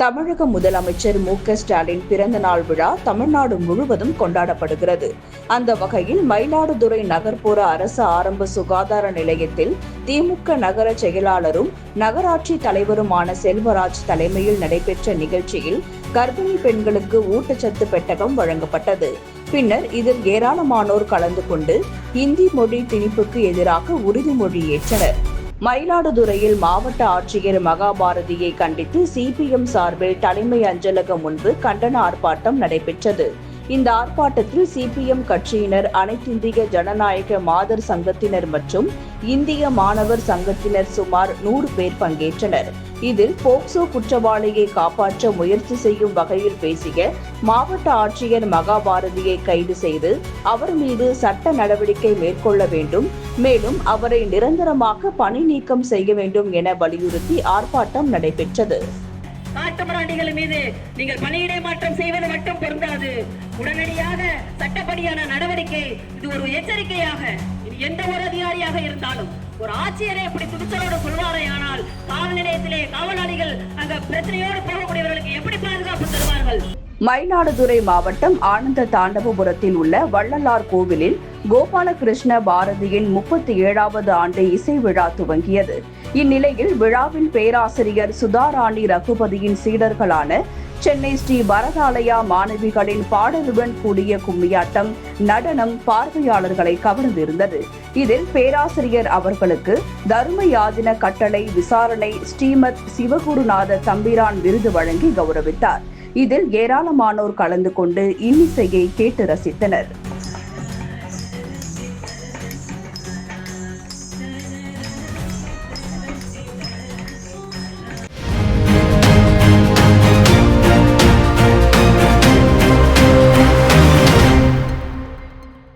தமிழக முதலமைச்சர் மு க ஸ்டாலின் பிறந்த நாள் விழா தமிழ்நாடு முழுவதும் கொண்டாடப்படுகிறது. அந்த வகையில் மயிலாடுதுறை நகர்ப்புற அரசு ஆரம்ப சுகாதார நிலையத்தில் திமுக நகர செயலாளரும் நகராட்சி தலைவருமான செல்வராஜ் தலைமையில் நடைபெற்ற நிகழ்ச்சியில் கர்ப்பிணி பெண்களுக்கு ஊட்டச்சத்து பெட்டகம் வழங்கப்பட்டது. பின்னர் இதில் ஏராளமானோர் கலந்து கொண்டு இந்தி மொழி திணிப்புக்கு எதிராக உறுதிமொழி ஏற்றனர். மயிலாடுதுறையில் மாவட்ட ஆட்சியர் மகாபாரதியை கண்டித்து சிபிஎம் சார்பில் தலைமை அஞ்சலகம் முன்பு கண்டன ஆர்ப்பாட்டம் நடைபெற்றது. இந்த ஆர்ப்பாட்டத்தில் சிபிஎம் கட்சியினர் அனைத்திந்திய ஜனநாயக மாதர் சங்கத்தினர் மற்றும் இந்திய மாணவர் சங்கத்தினர் சுமார் நூறு பேர் பங்கேற்றனர். இதில் போக்சோ குற்றவாளியை காப்பாற்ற முயற்சி செய்யும் வகையில் பேசிய மாவட்ட ஆட்சியர் மகாபாரதியை கைது செய்து அவர் மீது சட்ட நடவடிக்கை மேற்கொள்ள வேண்டும். மேலும் அவரை நிரந்தரமாக பணி நீக்கம் செய்ய வேண்டும் என வலியுறுத்தி ஆர்ப்பாட்டம் நடைபெற்றது. காட்டுமிராண்டிகள் மீது நீங்கள் பணியிடை மாற்றம் செய்வது மட்டும் பொருந்தாது. உடனடியாக சட்டப்படியான நடவடிக்கை இது ஒரு எச்சரிக்கையாக இது எந்த ஒரு அதிகாரியாக இருந்தாலும் ஒரு ஆட்சியரை இப்படி துணிச்சலோடு சொல்வாரே ஆனால் காவல் நிலையத்திலே காவலாளிகள் அங்க பிரச்சனையோடு போகக்கூடியவர்களுக்கு எப்படி பாதுகாப்பு தருவார்கள்? மயிலாடுதுறை மாவட்டம் ஆனந்த தாண்டவபுரத்தில் உள்ள வள்ளலார் கோவிலில் கோபாலகிருஷ்ண பாரதியின் முப்பத்தி ஏழாவது ஆண்டு இசை விழா துவங்கியது. இந்நிலையில் விழாவின் பேராசிரியர் சுதாராணி ரகுபதியின் சீடர்களான சென்னை ஸ்ரீ பரதாலயா மாணவிகளின் பாடலுடன் கூடிய கும்மியாட்டம் நடனம் பார்வையாளர்களை கவர்ந்திருந்தது. இதில் பேராசிரியர் அவர்களுக்கு தர்மயாதின கட்டளை விசாரணை ஸ்ரீமத் சிவகுருநாத தம்பிரான் விருது வழங்கி கௌரவித்தார். இதில் ஏராளமானோர் கலந்து கொண்டு இன்னிசையை கேட்டு ரசித்தனர்.